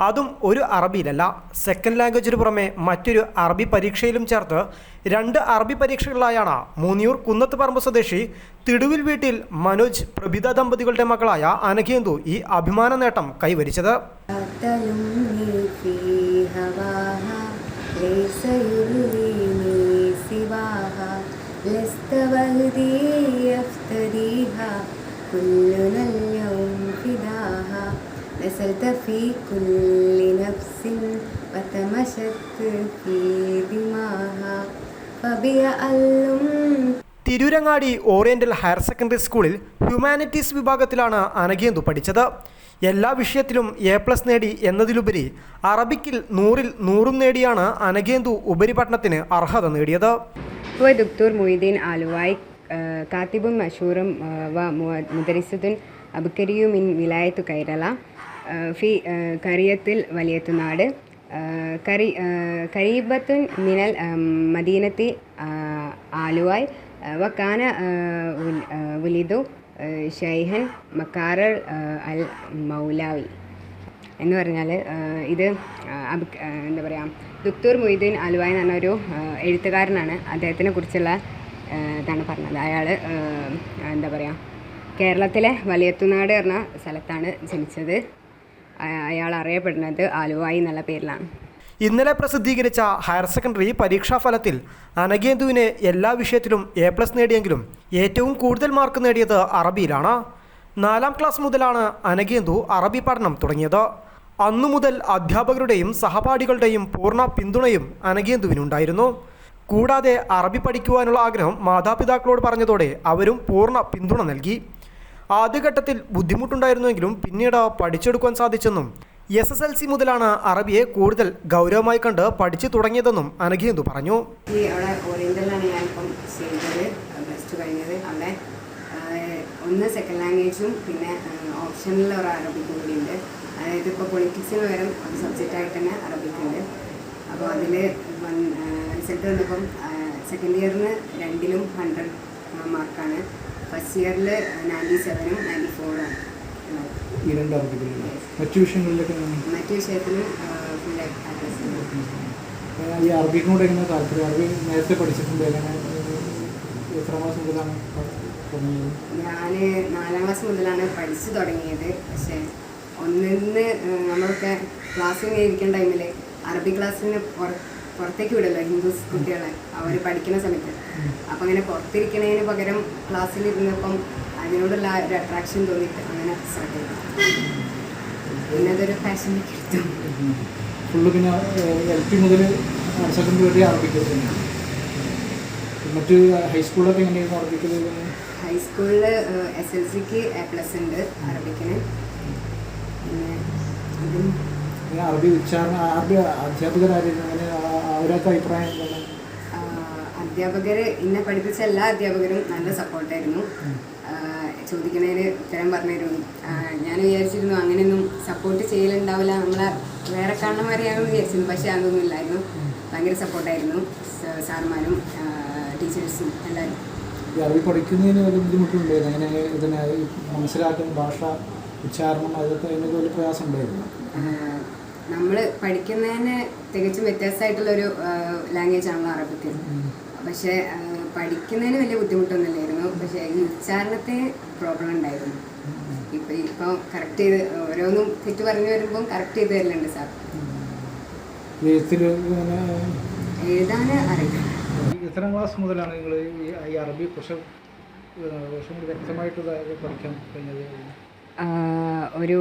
അതും ഒരു അറബിയിലല്ല സെക്കൻഡ് ലാംഗ്വേജിന് പുറമെ മറ്റൊരു അറബി പരീക്ഷയിലും ചേർത്ത് രണ്ട് അറബി പരീക്ഷകളിലായാണ് മൂന്നിയൂർ കുന്നത്ത് പറമ്പ് സ്വദേശി തിടുവിൽ വീട്ടിൽ മനോജ് പ്രഭിത ദമ്പതികളുടെ മകളായ അനഘേന്തു ഈ അഭിമാന നേട്ടം കൈവരിച്ചത് تلمني في هواها ليس يرضيني سواها لست وحدي يفتديها كلنا اليوم فداها نزلت في كل نفس وتمشت في دماها فبيألم തിരൂരങ്ങാടി ഓറിയന്റൽ ഹയർ സെക്കൻഡറി സ്കൂളിൽ ഹ്യൂമാനിറ്റീസ് വിഭാഗത്തിലാണ് അനഘേന്തു പഠിച്ചത് എല്ലാ വിഷയത്തിലും എ പ്ലസ് നേടി എന്നതിലുപരി അറബിക്കിൽ നൂറിൽ നൂറും നേടിയാണ് അനഘേന്തു ഉപരിപഠനത്തിന് അർഹത നേടിയത് هو دكتور محي الدين آلواي آه، كاتب مشهور آه، ومدرسة أبكري ഫി കറിയത്തിൽ വലിയത്തുനാട് കരി കരീബത്തുൻ മിനൽ മദീനത്തി ആലുവായ് വക്കാന ഉലിദു ഷൈഹൻ മക്കാറൽ അൽ മൗലാവി എന്ന് പറഞ്ഞാൽ ഇത് എന്താ പറയുക ദുക്തൂർ മൊയ്തീൻ അലുവായ് എന്ന് പറഞ്ഞൊരു എഴുത്തുകാരനാണ്. അദ്ദേഹത്തിനെ കുറിച്ചുള്ള ഇതാണ് പറഞ്ഞത്. അയാൾ എന്താ പറയുക കേരളത്തിലെ വലിയത്തുനാട് എന്ന സ്ഥലത്താണ് ജനിച്ചത്. അയാൾ അറിയപ്പെടുന്നത് ആലുവായി എന്നുള്ള പേരിലാണ്. ഇന്നലെ പ്രസിദ്ധീകരിച്ച ഹയർ സെക്കൻഡറി പരീക്ഷാ ഫലത്തിൽ അനഗേന്ദുവിന് എല്ലാ വിഷയത്തിലും എ പ്ലസ് നേടിയെങ്കിലും ഏറ്റവും കൂടുതൽ മാർക്ക് നേടിയത് അറബിയിലാണ്. നാലാം ക്ലാസ് മുതലാണ് അനഗേന്ദു അറബി പഠനം തുടങ്ങിയത്. അന്നു മുതൽ അധ്യാപകരുടെയും സഹപാഠികളുടെയും പൂർണ പിന്തുണയും അനഗേന്ദുവിനുണ്ടായിരുന്നു. കൂടാതെ അറബി പഠിക്കുവാനുള്ള ആഗ്രഹം മാതാപിതാക്കളോട് പറഞ്ഞതോടെ അവരും പൂർണ പിന്തുണ നൽകി. ആദ്യഘട്ടത്തിൽ ബുദ്ധിമുട്ടുണ്ടായിരുന്നുവെങ്കിലും പിന്നീട് പഠിച്ചെടുക്കാൻ സാധിച്ചെന്നും എസ് എസ് എൽ സി മുതലാണ് അറബിയെ കൂടുതൽ ഗൗരവമായി കണ്ട് പഠിച്ചു തുടങ്ങിയതെന്നും അനഘേന്തു പറഞ്ഞു. അവിടെ ഓറിയന്റലാണ് ഞാനിപ്പം ചെയ്തത് പ്ലസ് ടു കഴിഞ്ഞത്. അവിടെ ഒന്ന് സെക്കൻഡ് ലാംഗ്വേജും പിന്നെ ഓപ്ഷനിൽ ഒരു അറബിക്കും കൂടി ഉണ്ട് അതായത് ഇപ്പോൾ പൊളിറ്റിക്സിന് പകരം ഒരു സബ്ജക്റ്റായിട്ട് തന്നെ അറബിക്കുണ്ട്. അപ്പോൾ അതിൽ റിസൾട്ട് വന്നപ്പം സെക്കൻഡ് ഇയറിന് രണ്ടിലും ഹൺഡ്രഡ് മാർക്കാണ്. ഫസ്റ്റ് ഇയറിൽ നയന്റി സെവനും നയന്റി ഫോറും ഈ രണ്ട് അറബികളിൽ മറ്റു വിഷയങ്ങളിലൊക്കെ? മറ്റു വിഷയത്തിലും ഫുൾ അഡ്രസ് ഏഹ് ഈ എങ്ങനെ താല്പര്യം? അറബി നേരത്തെ പഠിച്ചിട്ടുണ്ട് എങ്ങനെ എത്ര മാസം മുതലാണ് ഞാൻ നാലാം ക്ലാസ് മുതലാണ് പഠിച്ചു തുടങ്ങിയത്. പക്ഷേ ഒന്നിന്ന് നമ്മളൊക്കെ ക്ലാസ്സിൽ ഇരിക്കുന്ന ടൈമിൽ അറബി ക്ലാസ്സിന് പുറ- പുറത്തേക്ക് വിടല്ലോ ഹിന്ദുസ് കുട്ടികളെ. അവർ പഠിക്കുന്ന സമയത്ത്. അപ്പം അങ്ങനെ പുറത്തിരിക്കണതിന് പകരം ക്ലാസ്സിലിരുന്നപ്പം അതിനോടുള്ള ഒരു അട്രാക്ഷൻ തോന്നിയിട്ട് അങ്ങനെ സ്റ്റാർട്ട് ചെയ്തു. പിന്നെ അതൊരു ഫാഷനൊക്കെ എടുത്തു. ഫുള്ള് പിന്നെ എൽ പി മുതൽ ഹയർ സെക്കൻഡറി വരെ അറബിക്കൽ തന്നെയാണ്. മറ്റ് ഹൈസ്കൂളിലൊക്കെ എങ്ങനെയായിരുന്നു അറബിക്കൽ ഹൈസ്കൂളിൽ എസ് എൽ സിക്ക് എ പ്ലസ് ഉണ്ട് അറബിക്കിന് പിന്നെ അറബി ഉച്ചാരണ അറബി അധ്യാപകരായിരുന്നു? അങ്ങനെ അവരൊക്കെ അഭിപ്രായം എന്താണ്? അധ്യാപകർ എന്നെ പഠിപ്പിച്ച എല്ലാ അധ്യാപകരും നല്ല സപ്പോർട്ടായിരുന്നു. ചോദിക്കുന്നതിന് ഉത്തരം പറഞ്ഞിരുന്നു ഞാൻ വിചാരിച്ചിരുന്നു അങ്ങനെയൊന്നും സപ്പോർട്ട് ചെയ്യലുണ്ടാവില്ല. നമ്മളെ വേറെ കാണണമാരെയാണെന്ന് വിചാരിച്ചിരുന്നു. പക്ഷേ അതൊന്നും ഇല്ലായിരുന്നു. ഭയങ്കര സപ്പോർട്ടായിരുന്നു. സാറുമാരും ടീച്ചേഴ്സും എല്ലാവരും അറിവ് അറബി പഠിക്കുന്നതിന് വലിയ ബുദ്ധിമുട്ടുണ്ടായിരുന്നു. അങ്ങനെ ഇതിനെ മനസ്സിലാക്കുന്ന ഭാഷ ഉച്ചാരണം അതൊക്കെ അതിനൊക്കെ വലിയ പ്രയാസം ഉണ്ടായിരുന്നു നമ്മൾ പഠിക്കുന്നതിന് തികച്ചും വ്യത്യസ്തമായിട്ടുള്ളൊരു ലാംഗ്വേജ് ആണല്ലോ അറബിക്ക്. പക്ഷേ പഠിക്കുന്നതിന് വലിയ ബുദ്ധിമുട്ടൊന്നുമില്ലായിരുന്നു. പക്ഷേ ഈ ഉച്ചാരണത്തെ പ്രോബ്ലം ഉണ്ടായിരുന്നു. ഇപ്പം ഇപ്പോൾ കറക്റ്റ് ചെയ്ത് ഓരോന്നും തെറ്റ് പറഞ്ഞു വരുമ്പോൾ കറക്റ്റ് ചെയ്ത് തരലുണ്ട് സാർ. ഏതാണ് എഴുതാൻ അറിയില്ല. എത്രാം ക്ലാസ് മുതലാണ് നിങ്ങൾ ഈ ഈ അറബി കുറച്ച് കുറച്ചും കൂടി വ്യക്തമായിട്ട് പഠിക്കാൻ കഴിഞ്ഞത്? ഒരു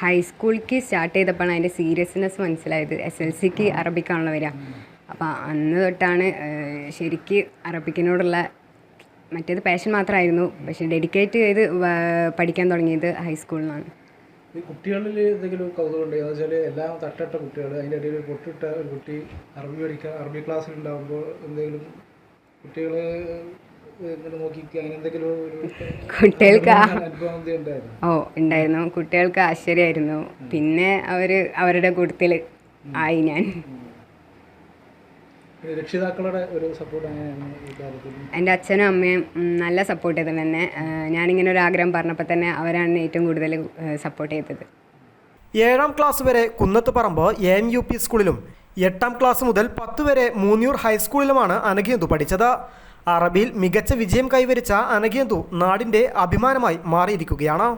ഹൈസ്കൂളിലേക്ക് സ്റ്റാർട്ട് ചെയ്തപ്പോഴാണ് അതിന്റെ സീരിയസ്നെസ് മനസ്സിലായത്. എസ് എൽ സിക്ക് അറബിക്കാണല്ലോ വരിക. അപ്പോൾ അന്ന് തൊട്ടാണ് ശരിക്ക് അറബിക്കിനോടുള്ള മറ്റേത് പാഷൻ മാത്രമായിരുന്നു. പക്ഷേ ഡെഡിക്കേറ്റ് ചെയ്ത് പഠിക്കാൻ തുടങ്ങിയത് ഹൈസ്കൂളിലാണ് ഈ കുട്ടികളിൽ എന്തെങ്കിലും കൗതുകം ഉണ്ടെങ്കിൽ എന്ന് വെച്ചാൽ എല്ലാം തട്ടിട്ട കുട്ടികൾ അതിന്റെ ഇടയിൽ ഒരു പൊട്ടിട്ട ഒരു കുട്ടി അറബി പഠിക്കുക അറബി ക്ലാസ്സിൽ ഉണ്ടാകുമ്പോൾ എന്തെങ്കിലും കുട്ടികൾ കുട്ടികൾക്ക് ഓ ഉണ്ടായിരുന്നു. കുട്ടികൾക്ക് ആശ്ചര്യമായിരുന്നു. പിന്നെ അവർ അവരുടെ കൂട്ടത്തിൽ ആയി ഞാൻ. രക്ഷിതാക്കളുടെ ഒരു സപ്പോർട്ട് എന്റെ അച്ഛനും അമ്മയും നല്ല സപ്പോർട്ട് ചെയ്തത് തന്നെ. ഞാനിങ്ങനെ ഒരു ആഗ്രഹം പറഞ്ഞപ്പോൾ തന്നെ അവരാണ് ഏറ്റവും കൂടുതൽ സപ്പോർട്ട് ചെയ്തത്. ഏഴാം ക്ലാസ് വരെ കുന്നത്ത് പറമ്പ് എ എം യു പി സ്കൂളിലും എട്ടാം ക്ലാസ് മുതൽ പത്ത് വരെ മൂന്നിയൂർ ഹൈസ്കൂളിലുമാണ് അനഘേന്ദു പഠിച്ചത്. അറബിയിൽ മികച്ച വിജയം കൈവരിച്ച അനഗേന്ദു നാടിന്റെ അഭിമാനമായി മാറിയിരിക്കുകയാണ്.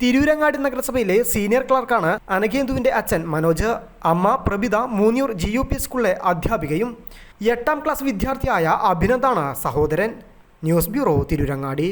തിരൂരങ്ങാടി നഗരസഭയിലെ സീനിയർ ക്ലർക്കാണ് അനഗേന്ദുവിന്റെ അച്ഛൻ മനോജ് അമ്മ Prabhitha Moonniyur G U P സ്കൂളിലെ അധ്യാപികയും എട്ടാം ക്ലാസ് വിദ്യാർത്ഥിയായ അഭിനന്ദാണ് സഹോദരൻ. News bureau Tirurangadi.